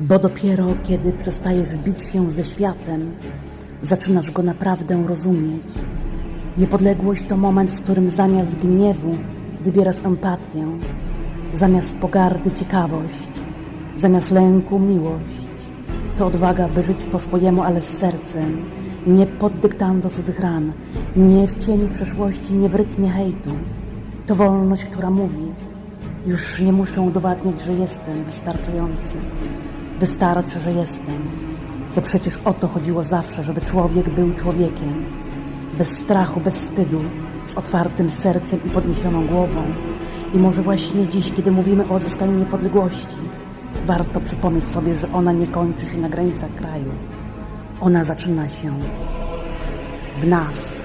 Bo dopiero kiedy przestajesz bić się ze światem, zaczynasz go naprawdę rozumieć. Niepodległość to moment, w którym zamiast gniewu wybierasz empatię, zamiast pogardy ciekawość, zamiast lęku miłość. To odwaga, by żyć po swojemu, ale z sercem, nie pod dyktando cudzych ran, nie w cieniu przeszłości, nie w rytmie hejtu. To wolność, która mówi, już nie muszę udowadniać, że jestem wystarczający. Wystarczy, że jestem. Bo przecież o to chodziło zawsze, żeby człowiek był człowiekiem. Bez strachu, bez wstydu, z otwartym sercem i podniesioną głową. I może właśnie dziś, kiedy mówimy o odzyskaniu niepodległości, warto przypomnieć sobie, że ona nie kończy się na granicach kraju. Ona zaczyna się w nas.